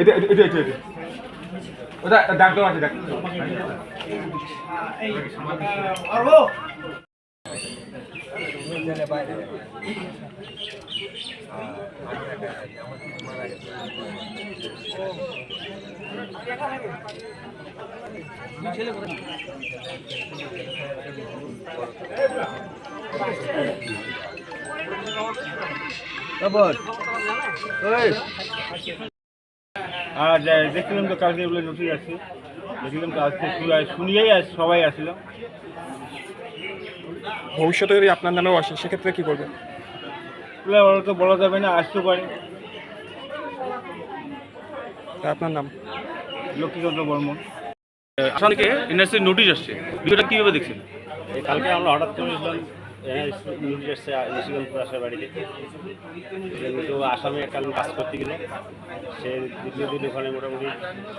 এটা এটা এটা এটা ওটা ডাক দেওয়া আছে ডাক। আর দেখছিলাম তো কালকে বলে নোটিশ আছে। দেখলাম তো আজকে শুনিয়েই সবাই আসছিল ভবিষ্যতে যদি আপনার নামেও আসে সেক্ষেত্রে কি করবেন? বলে ওরা তো বলা যাবে না আসতে পারে। তা আপনার নাম? লক্ষ্মীচন্দ্র বর্মন। আসামকে এনআরসির নোটিশ আসছে? বিষয়টা কীভাবে দেখছেন? কালকে আমরা হঠাৎ করে এসলাম নিউজ এসছে নিশিগঞ্জপুর আসার বাড়িতে। কিন্তু আসামে একটা কাজ করতে গেলে। সে দীর্ঘদিন ওখানে মোটামুটি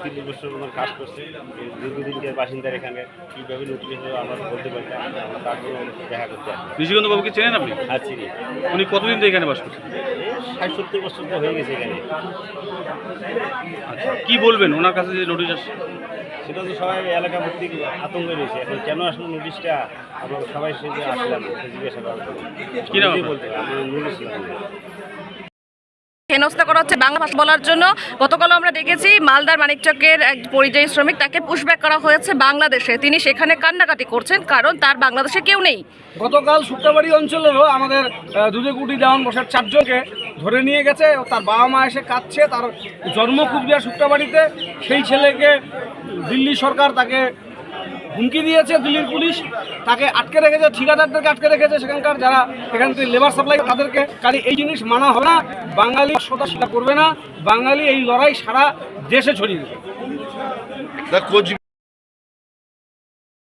তিরিশ বছর মতন কাজ করছে। দীর্ঘদিনকার বাসিন্দার এখানে কীভাবে নতুন হিসেবে আমরা বলতে পারি আমরা তার জন্য দেখা করতে ঋষিকান্ত বাবুকে চেনেন আপনি? হ্যাঁ চিনি। উনি কতদিন এখানে বাস করছেন? ষাট সত্তর বছর তো হয়ে গেছে এখানে। কি বলবেন ওনার কাছে যে নোটিশ আসছে? সেটা তো সবাই এলাকা ভিত্তিক আতঙ্কে রয়েছে। এখন কেন আসলো নোটিশটা আমরা সবাই সে যে আসলাম জিজ্ঞাসা করার? বলতে আমরা নোটিশ হেনস্থা করা হচ্ছে বাংলা ভাষা বলার জন্য। গতকাল আমরা দেখেছি মালদার মানিকচকের এক পরিযায়ী শ্রমিক তাকে পুশব্যাক করা হয়েছে বাংলাদেশে। তিনি সেখানে কান্নাকাটি করছেন কারণ তার বাংলাদেশে কেউ নেই। গতকাল সুক্তাবাড়ি অঞ্চলেরও আমাদের দুধেকুটি দেওয়ান বসার চারজনকে ধরে নিয়ে গেছে তার বাবা মা এসে কাঁদছে, তার জন্ম কুচবিহার সুক্তাবাড়িতে সেই ছেলেকে দিল্লি সরকার তাকে হুমকি দিয়েছে, দিল্লির পুলিশ। তাকে আটকে রেখেছে, ঠিকাদারদেরকে আটকে রেখেছে সেখানকার যারা এখান থেকে লেবার সাপ্লাই তাদেরকে। কারি এই জিনিস মানা হবে না, বাঙালি সদা স্বীকার করবে না, বাঙালি এই লড়াই সারা দেশে ছড়িয়ে দেবে।